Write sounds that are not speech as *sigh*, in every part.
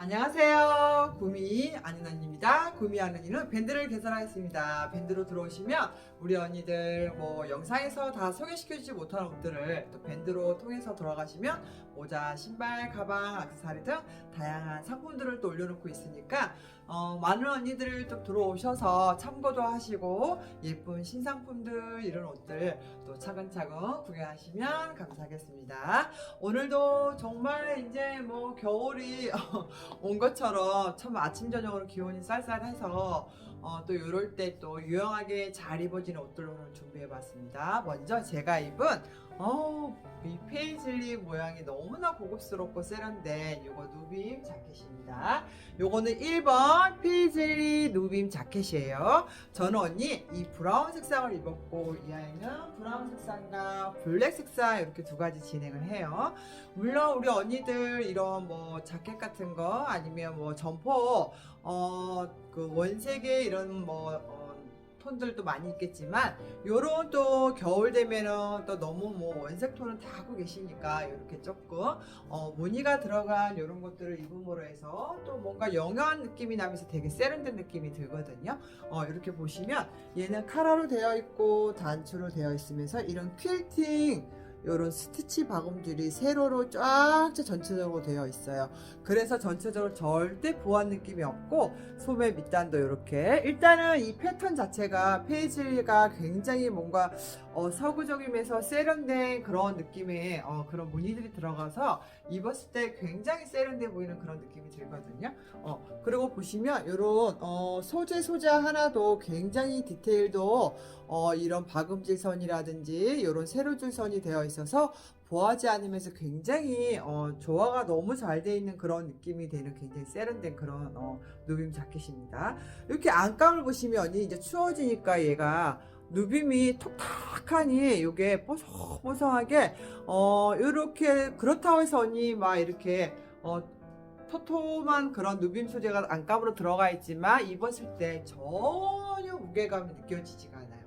안녕하세요. 구미 안은언입니다. 구미 안은이는 밴드를 개설하였습니다. 밴드로 들어오시면 우리 언니들 뭐 영상에서 다 소개시켜주지 못한 옷들을 또 밴드로 통해서 돌아가시면 모자, 신발, 가방, 액세서리 등 다양한 상품들을 또 올려놓고 있으니까 어, 많은 언니들 또 들어오셔서 참고도 하시고 예쁜 신상품들 이런 옷들 또 차근차근 구경하시면 감사하겠습니다. 오늘도 정말 이제 뭐 겨울이 *laughs* 온 것처럼 참 아침 저녁으로 기온이 쌀쌀해서 어, 또 이럴 때 또 유용하게 잘 입어지는 옷들을 오늘 준비해봤습니다. 먼저 제가 입은 어, 이 페이즐리 모양이 너무나 고급스럽고 세련된 요거 누빔 자켓입니다. 요거는 1번 페이즐리 누빔 자켓이에요. 저는 언니 이 브라운 색상을 입었고 이 아이는 브라운 색상과 블랙 색상 이렇게 두 가지 진행을 해요. 물론 우리 언니들 이런 뭐 자켓 같은 거 아니면 뭐 점퍼 어 그 원색의 이런 뭐 어, 톤들도 많이 있겠지만 요런 또 겨울 되면은 또 너무 뭐 원색 톤은 다 하고 계시니까 이렇게 조금 어 무늬가 들어간 이런 것들을 입음으로 해서 또 뭔가 영여한 느낌이 나면서 되게 세련된 느낌이 들거든요. 어 이렇게 보시면 얘는 카라로 되어 있고 단추로 되어 있으면서 이런 퀼팅 이런 스티치 박음질이 세로로 쫙 전체적으로 되어 있어요. 그래서 전체적으로 절대 보완 느낌이 없고 소매 밑단도 이렇게 일단은 이 패턴 자체가 페이지가 굉장히 뭔가 어, 서구적이면서 세련된 그런 느낌의 어, 그런 무늬들이 들어가서 입었을 때 굉장히 세련돼 보이는 그런 느낌이 들거든요. 어, 그리고 보시면 이런 어, 소재 소자 하나도 굉장히 디테일도 어, 이런 박음질 선이라든지 이런 세로줄 선이 되어 있어서 보하지 않으면서 굉장히 어, 조화가 너무 잘 돼 있는 그런 느낌이 되는 굉장히 세련된 그런 어, 누빔 자켓입니다. 이렇게 안감을 보시면 이제 추워지니까 얘가 누빔이 톡탁하니 이게 뽀송뽀송하게 어 이렇게 그렇다고 해서 언니 막 이렇게 어 토톰한 그런 누빔 소재가 안감으로 들어가 있지만 입었을 때 전혀 무게감이 느껴지지가 않아요.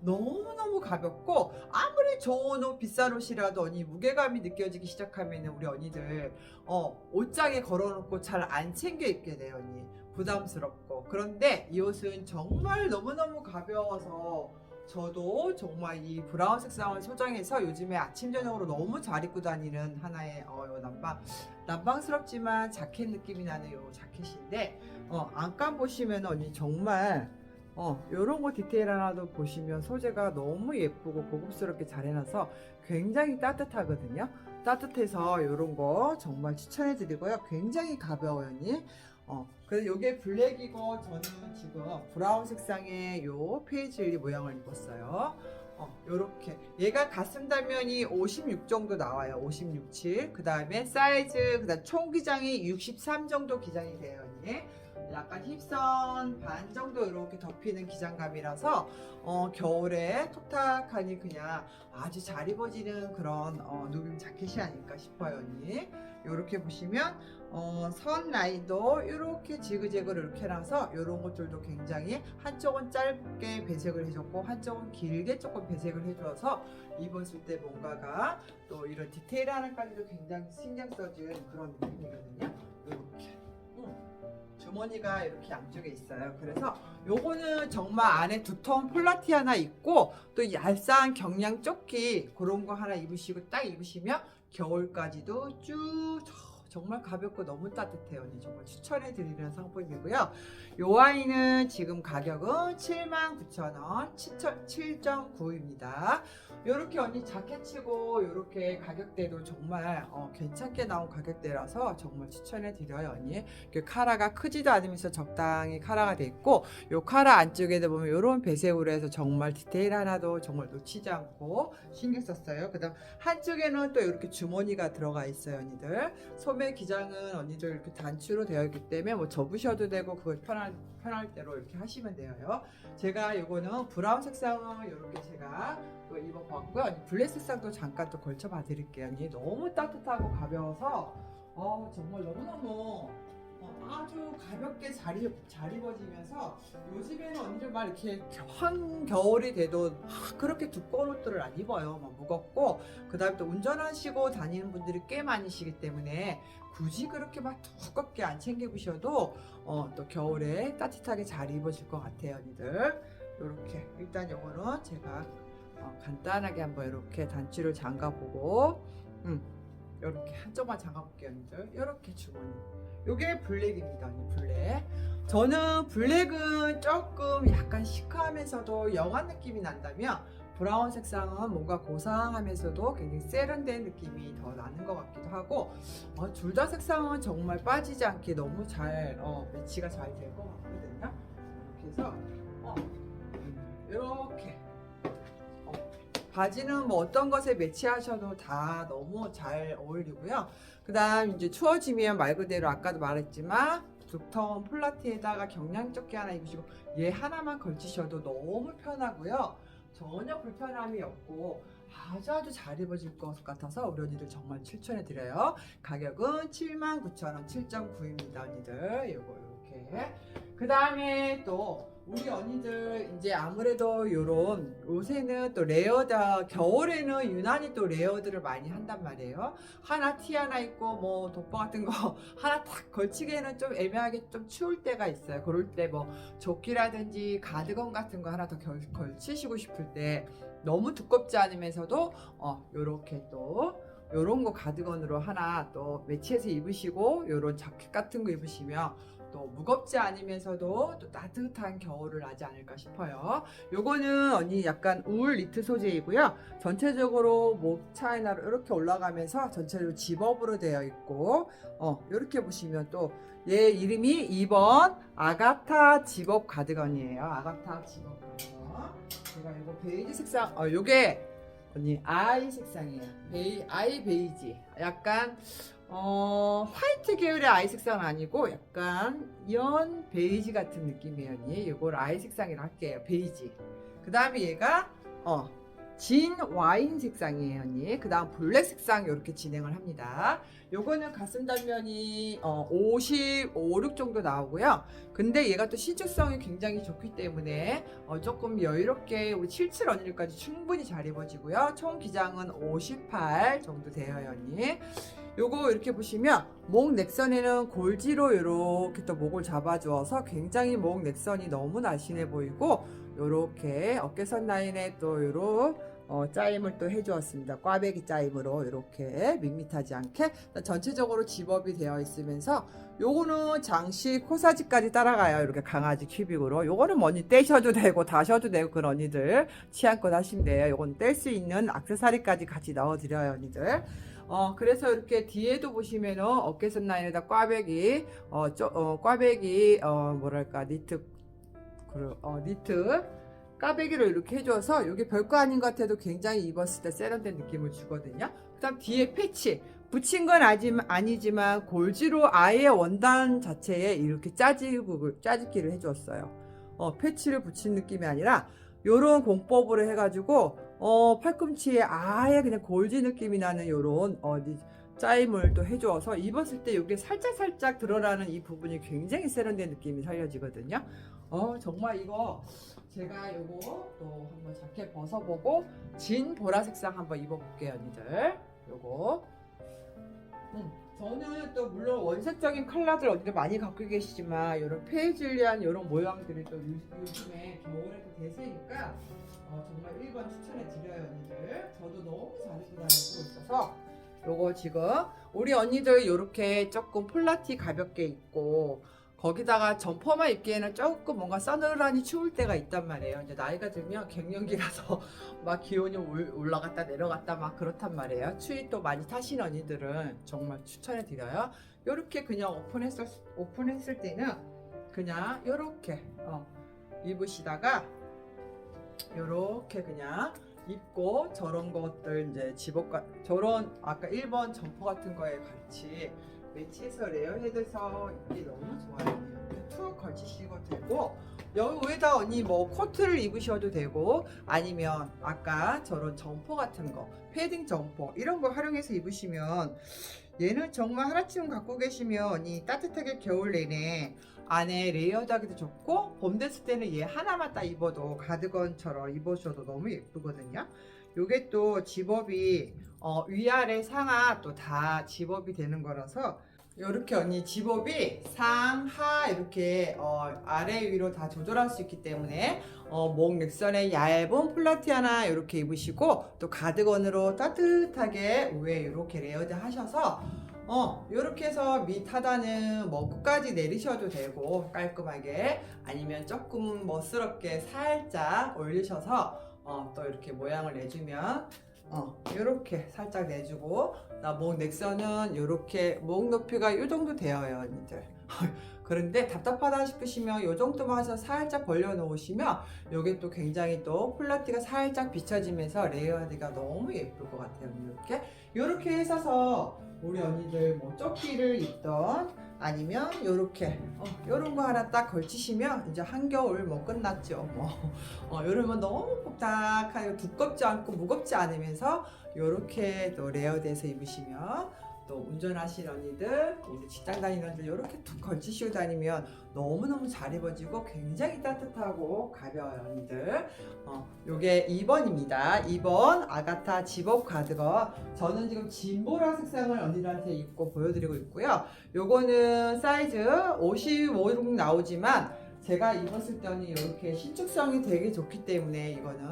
너무너무 가볍고 아무리 좋은 옷 비싼 옷이라도 언니 무게감이 느껴지기 시작하면 우리 언니들 어 옷장에 걸어놓고 잘 안 챙겨 입게 돼요 언니 부담스럽고 그런데 이 옷은 정말 너무너무 가벼워서 저도 정말 이 브라운 색상을 소장해서 요즘에 아침 저녁으로 너무 잘 입고 다니는 하나의 어, 요 남방 남방스럽지만 자켓 느낌이 나는 요 자켓인데 어, 안감 보시면 언니 정말 어, 요런 거 디테일 하나도 보시면 소재가 너무 예쁘고 고급스럽게 잘 해놔서 굉장히 따뜻하거든요. 따뜻해서 요런 거 정말 추천해 드리고요. 굉장히 가벼워요, 언니. 어, 그래서 요게 블랙이고 저는 지금 브라운 색상의 요 페이지 모양을 입었어요. 어, 요렇게. 얘가 가슴 단면이 56 정도 나와요. 56, 7. 그 다음에 사이즈, 그 다음 총 기장이 63 정도 기장이 돼요, 언니. 약간 힙선 반 정도 이렇게 덮이는 기장감이라서 어, 겨울에 톡탁하니 그냥 아주 잘 입어지는 그런 어, 누빔 자켓이 아닐까 싶어요 언니 이렇게 보시면 어, 선 라인도 이렇게 지그재그로 이렇게 해놔서 이런 것들도 굉장히 한쪽은 짧게 배색을 해줬고 한쪽은 길게 조금 배색을 해줘서 입었을 때 뭔가가 또 이런 디테일 하나까지도 굉장히 신경 써준 그런 느낌이거든요. 이렇게. 주머니가 이렇게 양쪽에 있어요. 그래서 요거는 정말 안에 두터운 폴라티 하나 있고 또 얄쌍한 경량 조끼 그런 거 하나 입으시고 딱 입으시면 겨울까지도 쭉 정말 가볍고 너무 따뜻해요. 정말 추천해 드리는 상품이고요. 요 아이는 지금 가격은 79,000원 7.9입니다. 요렇게 언니 자켓치고 요렇게 가격대도 정말 어, 괜찮게 나온 가격대라서 정말 추천해 드려요 언니. 그 카라가 크지도 않으면서 적당히 카라가 돼 있고 요 카라 안쪽에도 보면 요런 배색으로 해서 정말 디테일 하나도 정말 놓치지 않고 신경 썼어요. 그 다음 한쪽에는 또 이렇게 주머니가 들어가 있어요 언니들. 소매 기장은 언니들 이렇게 단추로 되어 있기 때문에 뭐 접으셔도 되고 그걸 편할 편할 대로 이렇게 하시면 돼요. 제가 요거는 브라운 색상은 이렇게 제가 또 입어봤고요. 블랙 색상도 잠깐 또 걸쳐봐 드릴게요. 언니 너무 따뜻하고 가벼워서 어 정말 너무너무 아주 가볍게 잘, 입, 잘 입어지면서 요즘에는 언니들 막 이렇게 한겨울이 돼도 막 그렇게 두꺼운 옷들을 안 입어요. 막 무겁고 그 다음에 또 운전하시고 다니는 분들이 꽤 많으시기 때문에 굳이 그렇게 막 두껍게 안 챙겨보셔도 어, 또 겨울에 따뜻하게 잘 입어질 것 같아요, 언니들. 이렇게 일단 요거는 제가 어, 간단하게 한번 이렇게 단추를 잠가보고, 음, 이렇게 한쪽만 잠가볼게요, 언니들. 이렇게 주머니. 요게 블랙입니다, 블랙. 저는 블랙은 조금 약간 시크하면서도 영한 느낌이 난다면 브라운 색상은 뭔가 고상하면서도 굉장히 세련된 느낌이 더 나는 것 같기도 하고 어, 둘다 색상은 정말 빠지지 않게 너무 잘 어, 매치가 잘 될 것 같거든요. 이렇게 해서 어, 이렇게 어, 바지는 뭐 어떤 것에 매치하셔도 다 너무 잘 어울리고요. 그 다음 이제 추워지면 말 그대로 아까도 말했지만 두터운 폴라티에다가 경량조끼 하나 입으시고 얘 하나만 걸치셔도 너무 편하고요. 전혀 불편함이 없고 아주 아주 잘 입어질 것 같아서 우리 언니들 정말 추천해 드려요. 가격은 79,000원 7.9입니다 언니들 요거 이렇게 그 다음에 또 우리 언니들 이제 아무래도 요런 요새는 또 레어다 겨울에는 유난히 또 레어들을 많이 한단 말이에요. 하나 티 하나 있고 뭐 돋보 같은 거 *laughs* 하나 탁 걸치기에는 좀 애매하게 좀 추울 때가 있어요. 그럴 때 뭐 조끼라든지 가드건 같은 거 하나 더 결, 걸치시고 싶을 때 너무 두껍지 않으면서도 어 요렇게 또 요런 거 가드건으로 하나 또 매치해서 입으시고 요런 자켓 같은 거 입으시면 또 무겁지 않으면서도 또 따뜻한 겨울을 나지 않을까 싶어요. 요거는 언니 약간 울 니트 소재이고요. 전체적으로 목 차이나로 이렇게 올라가면서 전체적으로 집업으로 되어 있고 어 이렇게 보시면 또 얘 이름이 2번 아가타 집업 가드건이에요. 아가타 집업 가드건. 제가 이거 베이지 색상 어 요게 언니 아이 색상이에요. 베이 아이 베이지. 약간 어 화이트 계열의 아이 색상은 아니고 약간 연 베이지 같은 느낌이에요. 이걸 아이 색상이라 할게요. 베이지. 그 다음에 얘가 어. 진 와인 색상이에요, 언니. 그 다음 블랙 색상 이렇게 진행을 합니다. 요거는 가슴 단면이 어, 55, 6 정도 나오고요. 근데 얘가 또 신축성이 굉장히 좋기 때문에 어, 조금 여유롭게 우리 77 언니까지 충분히 잘 입어지고요. 총 기장은 58 정도 돼요, 언니. 요거 이렇게 보시면 목 넥선에는 골지로 이렇게 또 목을 잡아주어서 굉장히 목 넥선이 너무 날씬해 보이고 요렇게 어깨선 라인에 또 요런 어, 짜임을 또 해주었습니다. 꽈배기 짜임으로 이렇게 밋밋하지 않게 전체적으로 집업이 되어 있으면서 요거는 장식 코사지까지 따라가요. 이렇게 강아지 큐빅으로. 요거는 뭐 언니 떼셔도 되고 다셔도 되고 그런 언니들 취향껏 하시면 돼요. 요건 뗄 수 있는 악세사리까지 같이 넣어드려요 언니들. 어, 그래서 이렇게 뒤에도 보시면은 어깨선 라인에다 꽈배기, 어, 쪼, 어 꽈배기, 어, 뭐랄까, 니트, 그, 어, 니트, 까배기로 이렇게 해줘서 이게 별거 아닌 것 같아도 굉장히 입었을 때 세련된 느낌을 주거든요. 그 다음 뒤에 패치. 붙인 건 아니지만 골지로 아예 원단 자체에 이렇게 짜지기, 짜집기를 해줬어요. 어, 패치를 붙인 느낌이 아니라 요런 공법으로 해가지고 어, 팔꿈치에 아예 그냥 골지 느낌이 나는 요런 어, 니- 짜임을 또 해주어서 입었을 때 이게 살짝살짝 드러나는 이 부분이 굉장히 세련된 느낌이 살려지거든요. 어, 정말 이거 제가 요거 또 한번 자켓 벗어보고 진 보라 색상 한번 입어볼게요, 언니들. 요거. 음, 저는 또 물론 원색적인 컬러들 언니들 많이 갖고 계시지만 이런 페이즐리한 이런 모양들이 또 요, 요즘에 겨울에 또 대세니까 어, 정말 1번 추천해 드려요, 언니들. 저도 너무 잘 입고 다니고 있어서 요거 지금 우리 언니들 이렇게 조금 폴라티 가볍게 입고 거기다가 점퍼만 입기에는 조금 뭔가 서늘하니 추울 때가 있단 말이에요. 이제 나이가 들면 갱년기라서 *laughs* 막 기온이 올- 올라갔다 내려갔다 막 그렇단 말이에요. 추위 또 많이 타신 언니들은 정말 추천해 드려요. 이렇게 그냥 오픈했을 오픈했을 때는 그냥 이렇게 어, 입으시다가 이렇게 그냥 입고 저런 것들 이제 집업과 저런 아까 1번 점퍼 같은 거에 같이 매치해서 레어헤드서 입기 너무 좋아요. 툭 걸치시고 되고 여기 위에다 언니 뭐 코트를 입으셔도 되고 아니면 아까 저런 점퍼 같은 거 패딩 점퍼 이런 거 활용해서 입으시면 얘는 정말 하나쯤 갖고 계시면 이 따뜻하게 겨울 내내 안에 레이어드하기도 좋고 봄 됐을 때는 얘 하나만 딱 입어도 가드건처럼 입으셔도 너무 예쁘거든요. 요게 또 집업이 어, 위아래 상하 또 다 집업이 되는 거라서 이렇게 언니 집업이 상 하 이렇게 어, 아래 위로 다 조절할 수 있기 때문에 어, 목 넥선에 얇은 플라티 하나 이렇게 입으시고 또 가드건으로 따뜻하게 위에 이렇게 레이어드 하셔서 어 이렇게 해서 밑 하단은 뭐 끝까지 내리셔도 되고 깔끔하게 아니면 조금 멋스럽게 살짝 올리셔서 어, 또 이렇게 모양을 내주면 어 이렇게 살짝 내주고 나목 넥선은 이렇게 목 높이가 이 정도 되어요 언니들 *laughs* 그런데 답답하다 싶으시면 이 정도만 해서 살짝 벌려 놓으시면 이게 또 굉장히 또 플라티가 살짝 비춰지면서 레이어드가 너무 예쁠 것 같아요 이렇게. 이렇게 해서 우리 언니들 뭐 조끼를 입던 아니면 요렇게 어, 요런 거 하나 딱 걸치시면 이제 한겨울 뭐 끝났죠 뭐. *laughs* 어, 요러면 너무 복닥하고 두껍지 않고 무겁지 않으면서 요렇게 또 레어돼서 입으시면 또 운전하시는 언니들 우리 직장 다니는 언니들 요렇게 툭 걸치시고 다니면 너무너무 잘 입어지고 굉장히 따뜻하고 가벼워요 언니들. 어, 요게 2번입니다. 2번 아가타 집업 가드건 저는 지금 진보라 색상을 언니들한테 입고 보여드리고 있고요. 요거는 사이즈 55 나오지만 제가 입었을 때는 이렇게 신축성이 되게 좋기 때문에 이거는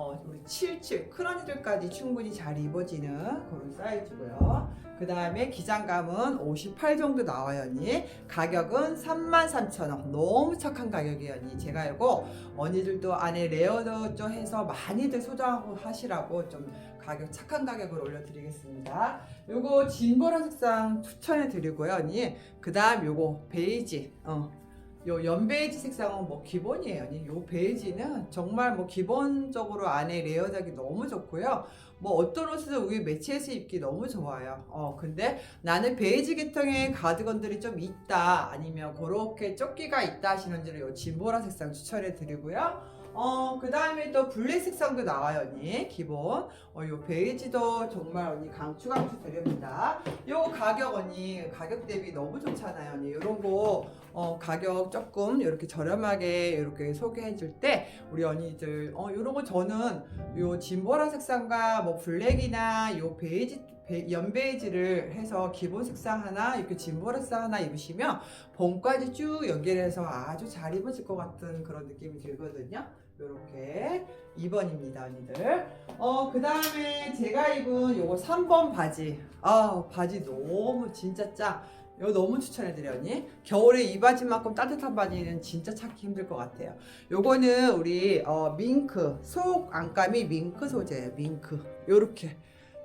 어, 우리 77 크런이들까지 충분히 잘 입어지는 그런 사이즈고요. 그 다음에 기장감은 58 정도 나와요, 언니. 가격은 33,000원. 너무 착한 가격이에요, 언니. 제가 이거 언니들도 안에 레어도 좀 해서 많이들 소장하고 하시라고 좀 가격 착한 가격으로 올려드리겠습니다. 요거 진보라 색상 추천해 드리고요, 언니. 그 다음 요거 베이지. 어. 요 연베이지 색상은 뭐 기본이에요. 요 베이지는 정말 뭐 기본적으로 안에 레어하기 너무 좋고요. 뭐 어떤 옷을 위에 매치해서 입기 너무 좋아요. 어 근데 나는 베이지 계통의 가드건들이 좀 있다 아니면 그렇게 조끼가 있다 하시는 분들은 요 진보라 색상 추천해 드리고요. 어, 그 다음에 또 블랙 색상도 나와요, 언니. 기본. 어, 요 베이지도 정말 언니 강추 강추 드립니다. 요 가격 언니, 가격 대비 너무 좋잖아요, 언니. 요런 거, 어, 가격 조금 이렇게 저렴하게 이렇게 소개해 줄 때, 우리 언니들, 어, 요런 거 저는 요 진보라 색상과 뭐 블랙이나 요 베이지, 베- 연베이지를 해서 기본 색상 하나, 이렇게 진보라 색상 하나 입으시면 봄까지 쭉 연결해서 아주 잘 입어질 것 같은 그런 느낌이 들거든요. 요렇게 2번입니다, 언니들. 어, 그 다음에 제가 입은 요거 3번 바지. 아, 바지 너무 진짜 짱. 이거 너무 추천해드려요, 언니. 겨울에 이 바지만큼 따뜻한 바지는 진짜 찾기 힘들 것 같아요. 요거는 우리 어, 밍크, 속 안감이 밍크 소재예요, 밍크. 요렇게.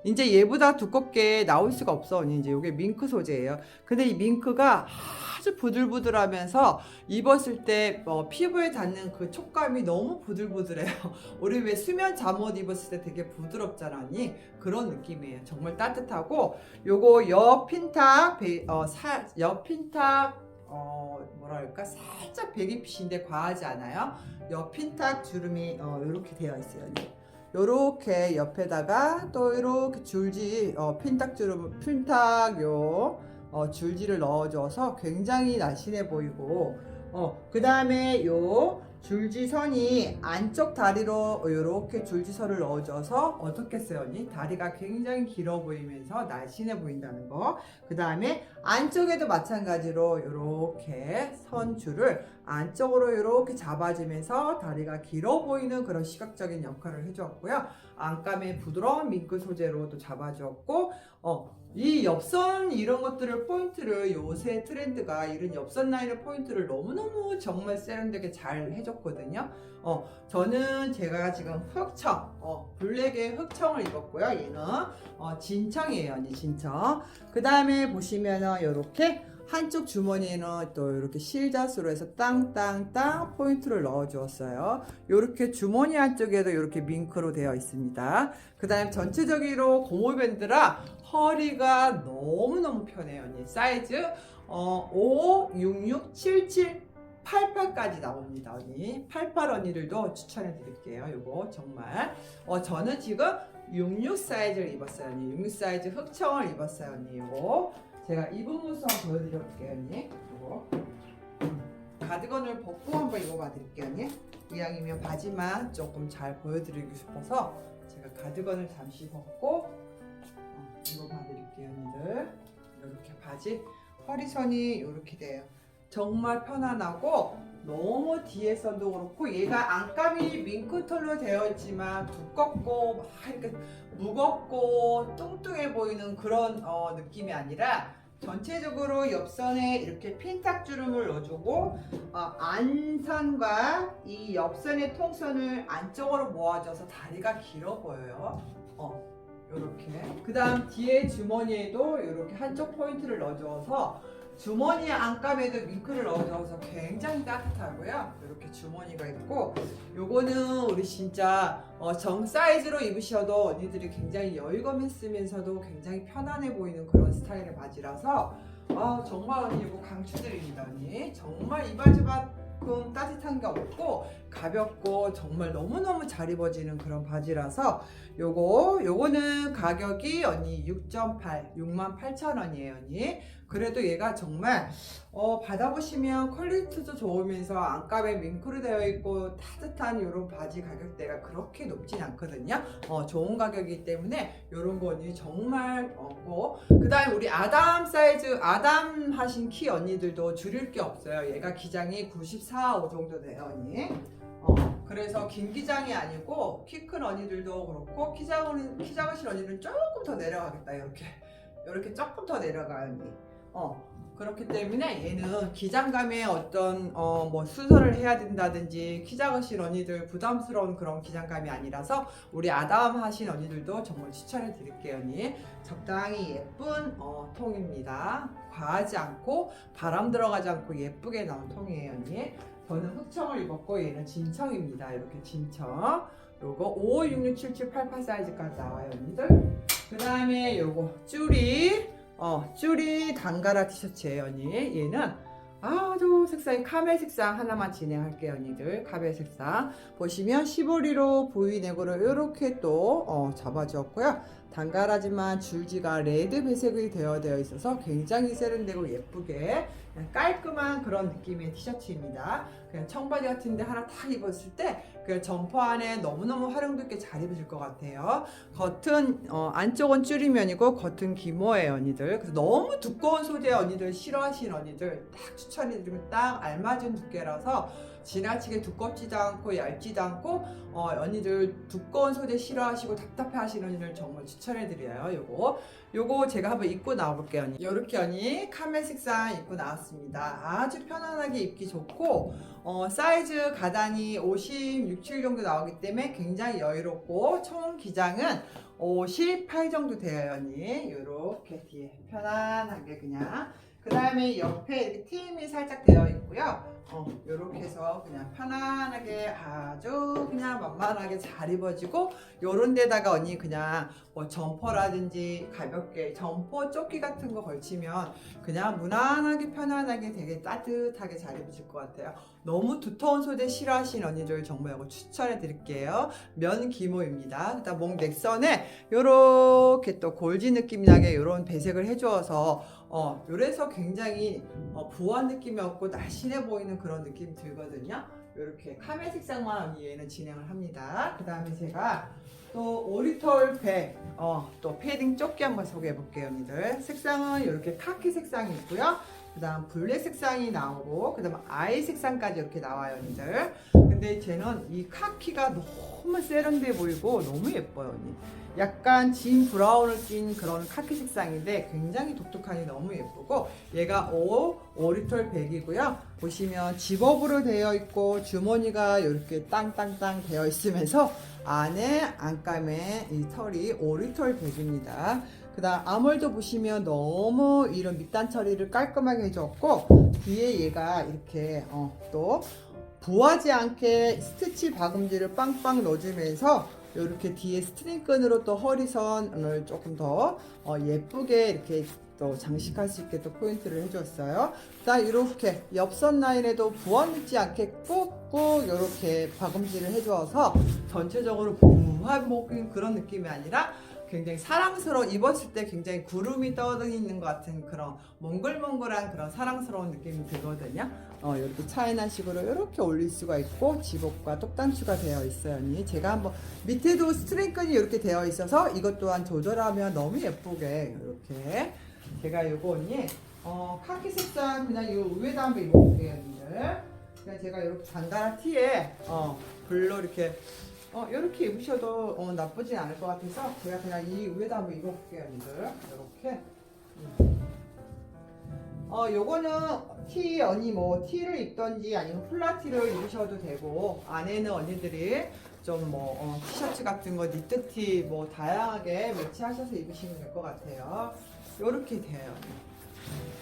이제 얘보다 두껍게 나올 수가 없어. 이제 요게 밍크 소재예요. 근데 이 밍크가 아주 부들부들하면서 입었을 때 어, 피부에 닿는 그 촉감이 너무 부들부들해요. *laughs* 우리 왜 수면 잠옷 입었을 때 되게 부드럽잖아, 언니. 그런 느낌이에요. 정말 따뜻하고 요거 옆 핀탁, 베- 어, 뭐랄까 살짝 베이비핏인데 과하지 않아요. 옆 핀탁 주름이 어, 이렇게 되어 있어요. 요렇게 옆에다가 또 이렇게 줄지 어, 핀탁 주름 핀탁 요 어, 줄지를 넣어줘서 굉장히 날씬해 보이고 어, 그 다음에 요 줄지선이 안쪽 다리로 이렇게 줄지선을 넣어줘서 어떻겠어요 언니? 다리가 굉장히 길어 보이면서 날씬해 보인다는 거. 그 다음에 안쪽에도 마찬가지로 이렇게 선줄을 안쪽으로 이렇게 잡아주면서 다리가 길어 보이는 그런 시각적인 역할을 해주었고요. 안감의 부드러운 밍크 소재로 또 잡아주었고, 어, 이 엽선 이런 것들을 포인트를 요새 트렌드가 이런 엽선 라인의 포인트를 너무너무 정말 세련되게 잘 해줬거든요. 어, 저는 제가 지금 흑청, 어, 블랙의 흑청을 입었고요. 얘는 어, 진청이에요, 진청. 그 다음에 보시면은 이렇게 한쪽 주머니에는 또 이렇게 실자수로 해서 땅땅땅 포인트를 넣어 주었어요. 이렇게 주머니 한쪽에도 이렇게 밍크로 되어 있습니다. 그 다음에 전체적으로 고무밴드라 허리가 너무너무 편해요. 언니. 사이즈 어, 5, 6, 6, 7, 7, 88까지 나옵니다. 언니. 88 언니들도 추천해 드릴게요. 이거 정말. 어, 저는 지금 66 사이즈를 입었어요 언니 66 사이즈 흑청을 입었어요 언니 요거 제가 한번 보여드려볼게요 언니. 요거 가디건을 벗고 한번 입어봐 드릴게요 언니. 이왕이면 바지만 조금 잘 보여드리고 싶어서 제가 가디건을 잠시 벗고 어, 입어봐 드릴게요 언니들. 이렇게 바지 허리선이 이렇게 돼요. 정말 편안하고 너무 뒤에서도 그렇고 얘가 안감이 밍크털로 되어 있지만 두껍고 막 이렇게 무겁고 뚱뚱해 보이는 그런 어, 느낌이 아니라 전체적으로 옆선에 이렇게 핀탁 주름을 넣어주고 어, 안선과 이 옆선의 통선을 안쪽으로 모아줘서 다리가 길어 보여요. 어, 요렇게. 그 다음 뒤에 주머니에도 이렇게 한쪽 포인트를 넣어줘서 주머니 안감에도 밍크를 넣어줘서 굉장히 따뜻하고요. 이렇게 주머니가 있고 요거는 우리 진짜 어, 정 사이즈로 입으셔도 언니들이 굉장히 여유감 있으면서도 굉장히 편안해 보이는 그런 스타일의 바지라서 아 정말 언니 이거 강추드립니다 언니 정말 이 바지만큼 따뜻한 게 없고 가볍고 정말 너무너무 잘 입어지는 그런 바지라서 요거 요거는 가격이 언니 6.8 68,000원이에요 언니 그래도 얘가 정말 어, 받아보시면 퀄리티도 좋으면서 안감에 밍크로 되어 있고 따뜻한 이런 바지 가격대가 그렇게 높진 않거든요. 어, 좋은 가격이기 때문에 이런 거는 정말 없고 그 다음에 우리 아담 사이즈 아담 하신 키 언니들도 줄일 게 없어요. 얘가 기장이 94, 5 정도 돼요 언니. 어, 그래서 긴 기장이 아니고 키 큰 언니들도 그렇고 키 작은 키 작으신 언니들은 조금 더 내려가겠다 이렇게. 이렇게 조금 더 내려가요 언니. 어 그렇기 때문에 얘는 기장감에 어떤 어뭐 순서를 해야 된다든지 키 작으신 언니들 부담스러운 그런 기장감이 아니라서 우리 아담 하신 언니들도 정말 추천해 드릴게요 언니. 적당히 예쁜 어, 통입니다. 과하지 않고 바람 들어가지 않고 예쁘게 나온 통이에요 언니 저는 흑청을 입었고 얘는 진청입니다 이렇게 진청 요거 5, 6, 6, 7, 7, 8, 8 사이즈까지 나와요 언니들 그 다음에 요거 쭈리 어, 쭈리 단가라 티셔츠예요, 언니. 얘는 아주 색상이 카멜 색상 하나만 진행할게요, 언니들. 카멜 색상. 보시면 시보리로 보이넥으로 이렇게 또 어, 잡아주었고요. 단가라지만 줄지가 레드 배색이 되어 되어 있어서 굉장히 세련되고 예쁘게 깔끔한 그런 느낌의 티셔츠입니다. 그냥 청바지 같은데 하나 딱 입었을 때 그 점퍼 안에 너무너무 활용도 있게 잘 입으실 것 같아요. 겉은 어, 안쪽은 쭈리면이고 겉은 기모예요 언니들 그래서 너무 두꺼운 소재 언니들 싫어하시는 언니들 딱 추천해드리면 딱 알맞은 두께라서 지나치게 두껍지도 않고 얇지도 않고 어, 언니들 두꺼운 소재 싫어하시고 답답해 하시는 언니들 정말 추천해 드려요 요거. 요거 제가 한번 입고 나와볼게요 언니. 요렇게 언니 카멜 색상 입고 나왔습니다. 아주 편안하게 입기 좋고 어, 사이즈 가단이 56, 7 정도 나오기 때문에 굉장히 여유롭고 총 기장은 58 정도 돼요 언니. 요렇게 뒤에 편안하게 그냥 그 다음에 옆에 이렇게 팀이 살짝 되어 있고요. 어, 요렇게 해서 그냥 편안하게 아주 그냥 만만하게 잘 입어지고 요런 데다가 언니 그냥 뭐 점퍼라든지 가볍게 점퍼 조끼 같은 거 걸치면 그냥 무난하게 편안하게 되게 따뜻하게 잘 입으실 것 같아요. 너무 두터운 소재 싫어하시는 언니들 정말 추천해 드릴게요. 면 기모입니다. 그다음 목 넥선에 요렇게 또 골지 느낌 나게 요런 배색을 해주어서 어 요래서 굉장히 어, 부한 느낌이 없고 날씬해 보이는 그런 느낌이 들거든요 이렇게 카멜 색상만 얘는 진행을 합니다 그 다음에 제가 또 오리털 백, 어, 또 패딩 조끼 한번 소개해 볼게요, 언니들. 색상은 이렇게 카키 색상이 있고요. 그 다음 블랙 색상이 나오고, 그 다음 아이 색상까지 이렇게 나와요, 언니들. 근데 쟤는 이 카키가 너무 세련돼 보이고 너무 예뻐요, 언니. 약간 진 브라운을 띤 그런 카키 색상인데 굉장히 독특하니 너무 예쁘고 얘가 오 오리털 백이고요 보시면 집업으로 되어 있고 주머니가 이렇게 땅땅땅 되어 있으면서 안에 안감에 이 털이 오리털 백입니다 그 다음 아몰도 보시면 너무 이런 밑단 처리를 깔끔하게 해줬고 뒤에 얘가 이렇게 어, 또 부하지 않게 스티치 박음질을 빵빵 넣어주면서 이렇게 뒤에 스트링끈으로 또 허리선을 조금 더 어, 예쁘게 이렇게 또 장식할 수 있게 또 포인트를 해줬어요. 자 이렇게 옆선 라인에도 부원 있지 않게 꾹꾹 이렇게 박음질을 해주어서 전체적으로 부화목인 그런 느낌이 아니라 굉장히 사랑스러워 입었을 때 굉장히 구름이 떠다니는 것 같은 그런 몽글몽글한 그런 사랑스러운 느낌이 들거든요. 어, 이렇게 차이나식으로 이렇게 올릴 수가 있고 지복과 똑단추가 되어 있어요. 제가 한번 밑에도 스트링끈이 이렇게 되어 있어서 이것 또한 조절하면 너무 예쁘게 이렇게 제가 요거 언니 어, 카키 색상 그냥 이 위에다 한번 입어볼게요, 언니들. 그냥 제가 이렇게 단가라 티에 어, 블로 이렇게 어, 이렇게 입으셔도 어, 나쁘진 않을 것 같아서 제가 그냥 이 위에다 한번 입어볼게요, 언니들. 이렇게. 어, 요거는 티 언니 뭐 티를 입던지 아니면 플라티를 입으셔도 되고 안에는 언니들이 좀뭐 어, 티셔츠 같은 거 니트 티 뭐 다양하게 매치하셔서 입으시면 될 것 같아요. 요렇게 돼요.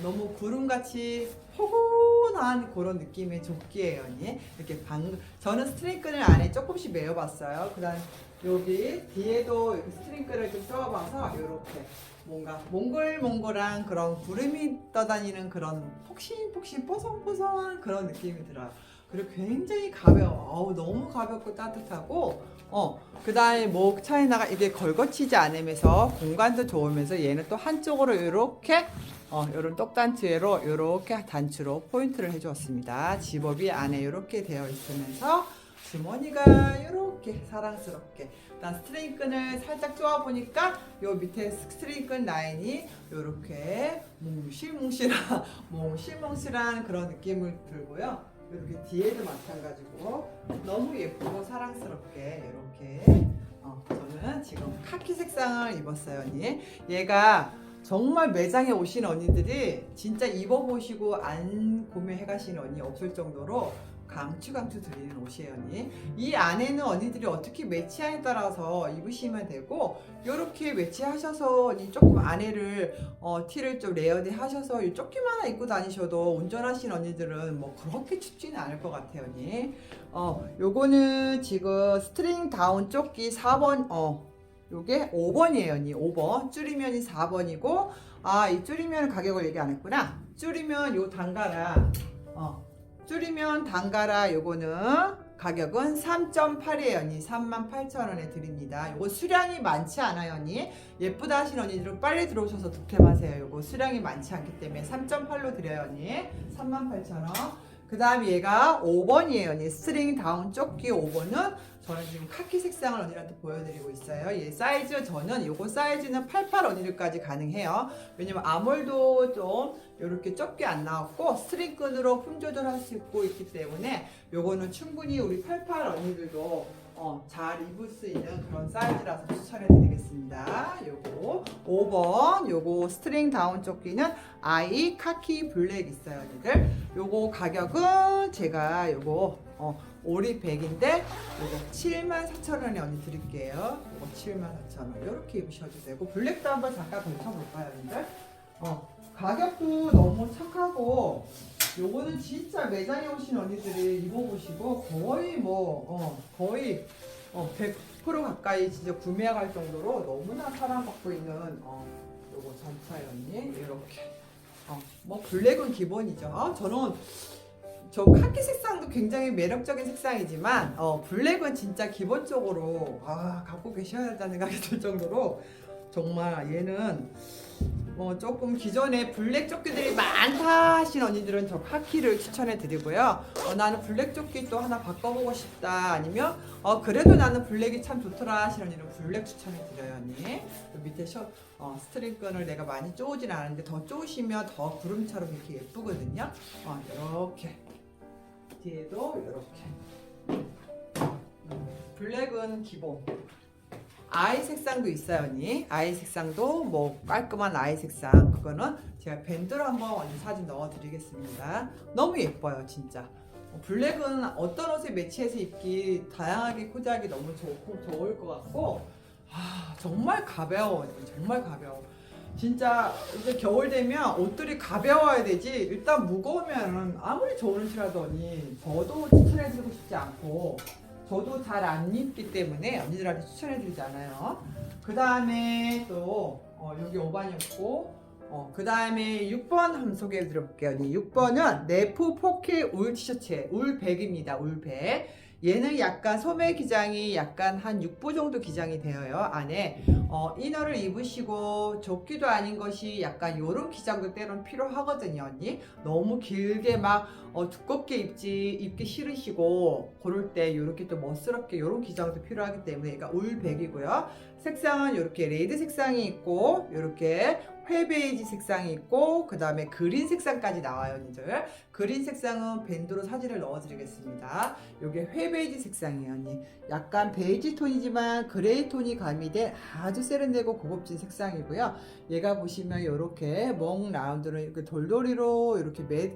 너무 구름같이 포근한 그런 느낌의 조끼예요, 언니. 이렇게 방 저는 스트링끈을 안에 조금씩 매어봤어요. 그다음 여기 뒤에도 스트링끈을 좀 써봐서 이렇게 뭔가 몽글몽글한 그런 구름이 떠다니는 그런 폭신폭신 뽀송뽀송한 그런 느낌이 들어요. 그리고 굉장히 가벼워. 어우, 너무 가볍고 따뜻하고, 어, 그 다음에 목 차이나가 이게 걸거치지 않으면서 공간도 좋으면서 얘는 또 한쪽으로 이렇게, 어, 요런 똑단추로 이렇게 단추로 포인트를 해주었습니다. 집업이 안에 이렇게 되어 있으면서 주머니가 이렇게 사랑스럽게 일단 스트링 끈을 살짝 쪼아 보니까 요 밑에 스트링 끈 라인이 이렇게 뭉실뭉실한 뭉실뭉실한 *laughs* 그런 느낌을 들고요. 이렇게 뒤에도 마찬가지고 너무 예쁘고 사랑스럽게 이렇게 어, 저는 지금 카키 색상을 입었어요, 언니. 얘가 정말 매장에 오신 언니들이 진짜 입어보시고 안 구매해 가시는 언니 없을 정도로 강추 강추 드리는 옷이에요 언니. 이 안에는 언니들이 어떻게 매치하에 따라서 입으시면 되고 이렇게 매치하셔서 언니 조금 안에를 어, 티를 좀 레이어드 하셔서 이 조끼만 입고 다니셔도 운전하시는 언니들은 뭐 그렇게 춥지는 않을 것 같아요 언니. 어 요거는 지금 스트링 다운 조끼 4번 어 요게 5번이에요 언니. 5번. 줄이면이 4번이고 아 이 줄이면 가격을 얘기 안 했구나. 줄이면 요 단가랑 어 줄이면 단가라 요거는 가격은 3.8이에요 언니. 38,000원에 드립니다. 요거 수량이 많지 않아요 언니. 예쁘다 하신 언니들은 빨리 들어오셔서 득템하세요. 요거 수량이 많지 않기 때문에 3.8로 드려요 언니. 38,000원 그 다음 얘가 5번이에요. 언니 스트링 다운 조끼 5번은 저는 지금 카키 색상을 언니한테 보여드리고 있어요. 얘 사이즈 저는 요거 사이즈는 88 언니들까지 가능해요. 왜냐면 아몰도 좀 이렇게 적게 안 나왔고 스트링 끈으로 품 조절할 수 있고 있기 때문에 요거는 충분히 우리 88 언니들도 어, 잘 입을 수 있는 그런 사이즈라서 추천해 드리겠습니다. 요거 5번 요거 스트링 다운 조끼는 아이 카키 블랙 있어요, 언니들. 요거 가격은 제가 요거 어, 오리 100인데 요거 74,000원에 언니 드릴게요. 요거 74,000원. 요렇게 입으셔도 되고 블랙도 한번 잠깐 걸쳐 볼까요, 언니들? 어, 가격도 너무 착하고 요거는 진짜 매장에 오신 언니들이 입어보시고 거의 뭐 어, 거의 어, 100% 가까이 진짜 구매할 정도로 너무나 사랑받고 있는 어, 요거 전차의 언니 이렇게 어, 뭐 블랙은 기본이죠. 아, 저는 저 카키 색상도 굉장히 매력적인 색상이지만 어, 블랙은 진짜 기본적으로 아, 갖고 계셔야 한다는 생각이 들 정도로 정말 얘는 뭐 조금 기존에 블랙 조끼들이 많다 하신 언니들은 저 카키를 추천해 드리고요. 어, 나는 블랙 조끼 또 하나 바꿔보고 싶다 아니면 어 그래도 나는 블랙이 참 좋더라 하시는 언니는 블랙 추천해 드려요 언니. 그 밑에 셔 어, 스트링끈을 내가 많이 쪼우진 않은데 더 쪼우시면 더 구름처럼 이렇게 예쁘거든요. 어 이렇게 뒤에도 이렇게 블랙은 기본. 아이 색상도 있어요, 언니. 아이 색상도 뭐 깔끔한 아이 색상. 그거는 제가 밴드로 한번 언니 사진 넣어 드리겠습니다. 너무 예뻐요, 진짜. 어, 블랙은 어떤 옷에 매치해서 입기 다양하게 코디하기 너무 좋고 좋을 것 같고 아 정말 가벼워. 정말 가벼워. 진짜 이제 겨울 되면 옷들이 가벼워야 되지 일단 무거우면 아무리 좋은 옷이라도 언니 저도 추천해드리고 싶지 않고 저도 잘 안 입기 때문에 언니들한테 추천해드리지 않아요. 그 다음에 또 어, 여기 5반이었고 어, 그 다음에 6번 한번 소개해 드려볼게요. 6번은 네프 포켓 울 티셔츠, 울백입니다. 울백. 얘는 약간 소매 기장이 약간 한 6부 정도 기장이 되어요. 안에 어, 이너를 입으시고 조끼도 아닌 것이 약간 요런 기장도 때론 필요하거든요, 언니. 너무 길게 막 어, 두껍게 입지 입기 싫으시고 그럴 때 이렇게 또 멋스럽게 요런 기장도 필요하기 때문에 그러니까 울백이고요. 색상은 이렇게 레드 색상이 있고 이렇게 회베이지 색상이 있고 그 다음에 그린 색상까지 나와요, 언니들. 그린 색상은 밴드로 사진을 넣어 드리겠습니다. 이게 회베이지 색상이에요, 언니. 약간 베이지 톤이지만 그레이 톤이 가미된 아주 세련되고 고급진 색상이고요. 얘가 보시면 이렇게 멍 라운드로 이렇게 돌돌이로 이렇게 매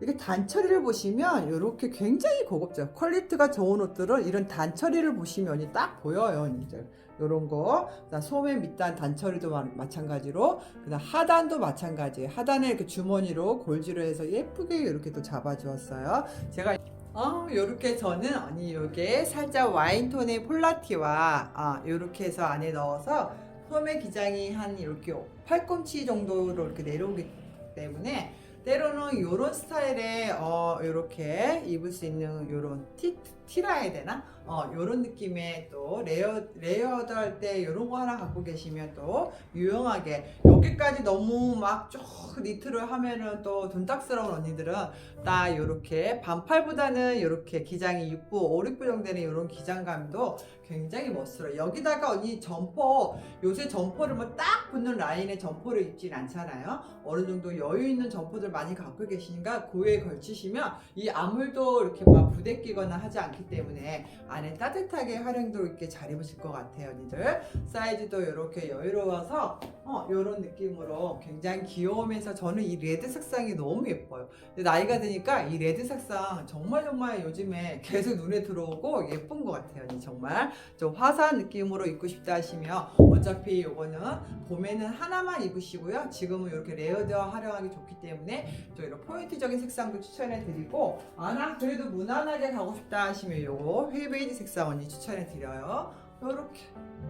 이렇게 단처리를 보시면 이렇게 굉장히 고급져. 퀄리티가 좋은 옷들은 이런 단처리를 보시면 딱 보여요, 언니들. 요런 거, 그다음 소매 밑단 단처리도 마, 마찬가지로, 그다음 하단도 마찬가지. 하단에 이렇게 주머니로 골지로 해서 예쁘게 이렇게 또 잡아 주었어요. 제가 어, 요렇게 저는 언니 요게 살짝 와인톤의 폴라티와 아, 요렇게 해서 안에 넣어서 소매 기장이 한 이렇게 팔꿈치 정도로 이렇게 내려오기 때문에 때로는 요런 스타일의 어 요렇게 입을 수 있는 요런 티 티라 해야 되나? 어 요런 느낌의 또 레어 레어드 할때 요런 거 하나 갖고 계시면 또 유용하게 여기까지 너무 막 쭉 니트를 하면은 또 둔탁스러운 언니들은 딱 요렇게 반팔보다는 요렇게 기장이 6부, 5, 6부 정도 되는 요런 기장감도 굉장히 멋스러워. 여기다가 언니 점퍼 요새 점퍼를 뭐 딱 붙는 라인의 점퍼를 입진 않잖아요. 어느 정도 여유 있는 점퍼들 많이 갖고 계시니까 고에 걸치시면 이 아물도 이렇게 막 부대끼거나 하지 않기 때문에 안에 따뜻하게 활용도 있게 잘 입으실 것 같아요, 언니들. 사이즈도 이렇게 여유로워서 어, 이런 느낌으로 굉장히 귀여우면서 저는 이 레드 색상이 너무 예뻐요. 나이가 드니까 이 레드 색상 정말 정말 요즘에 계속 눈에 들어오고 예쁜 것 같아요, 언니 정말. 좀 화사한 느낌으로 입고 싶다 하시면 어차피 요거는 봄에는 하나만 입으시고요. 지금은 이렇게 레어드와 활용하기 좋기 때문에 또 이런 포인트적인 색상도 추천해 드리고 아나 그래도 무난하게 가고 싶다 하시면 요거 회베이지 색상 언니 추천해 드려요. 요렇게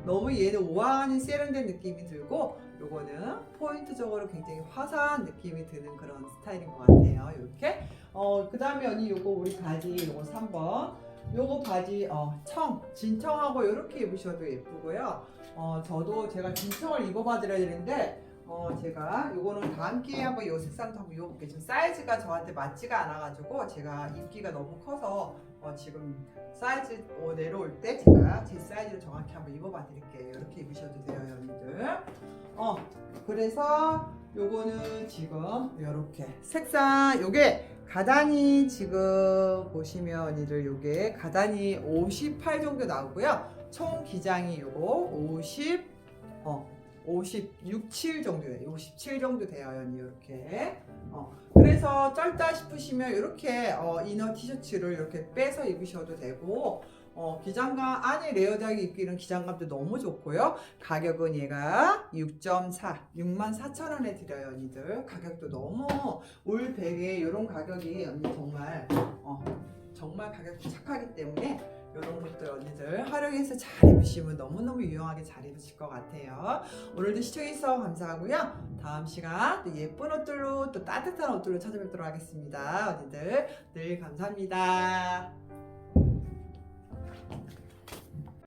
너무 얘는 우아한 세련된 느낌이 들고 요거는 포인트적으로 굉장히 화사한 느낌이 드는 그런 스타일인 것 같아요. 이렇게 어 그 다음에 언니 요거 우리 바지 요거 3번 요거 바지 어, 청 진청하고 이렇게 입으셔도 예쁘고요. 어 저도 제가 진청을 입어봐 드려야 되는데 어 제가 요거는 다음 기회에 한번 요 색상도 한번 입어볼게요. 사이즈가 저한테 맞지가 않아가지고 제가 입기가 너무 커서 어 지금 사이즈 어, 내려올 때 제가 제 사이즈를 정확히 한번 입어봐 드릴게요. 이렇게 입으셔도 돼요, 여러분들. 어 그래서 요거는 지금 이렇게 색상 요게 가단이 지금 보시면 언니들 요게 가단이 58 정도 나오고요. 총 기장이 요거 50 어, 56, 7 정도 돼요. 57 정도 돼요, 이렇게. 어, 그래서 짧다 싶으시면 이렇게 어, 이너 티셔츠를 이렇게 빼서 입으셔도 되고 어, 기장감 안에 레어드하게 입기는 기장감도 너무 좋고요. 가격은 얘가 6.4, 6만 4천 원에 드려요, 언니들. 가격도 너무 올 베개 이런 가격이 언니 정말 어, 정말 가격이 착하기 때문에 이런 것들 언니들 활용해서 잘 입으시면 너무너무 유용하게 잘 입으실 것 같아요. 오늘도 시청해주셔서 감사하고요. 다음 시간 또 예쁜 옷들로 또 따뜻한 옷들로 찾아뵙도록 하겠습니다. 언니들 늘 감사합니다.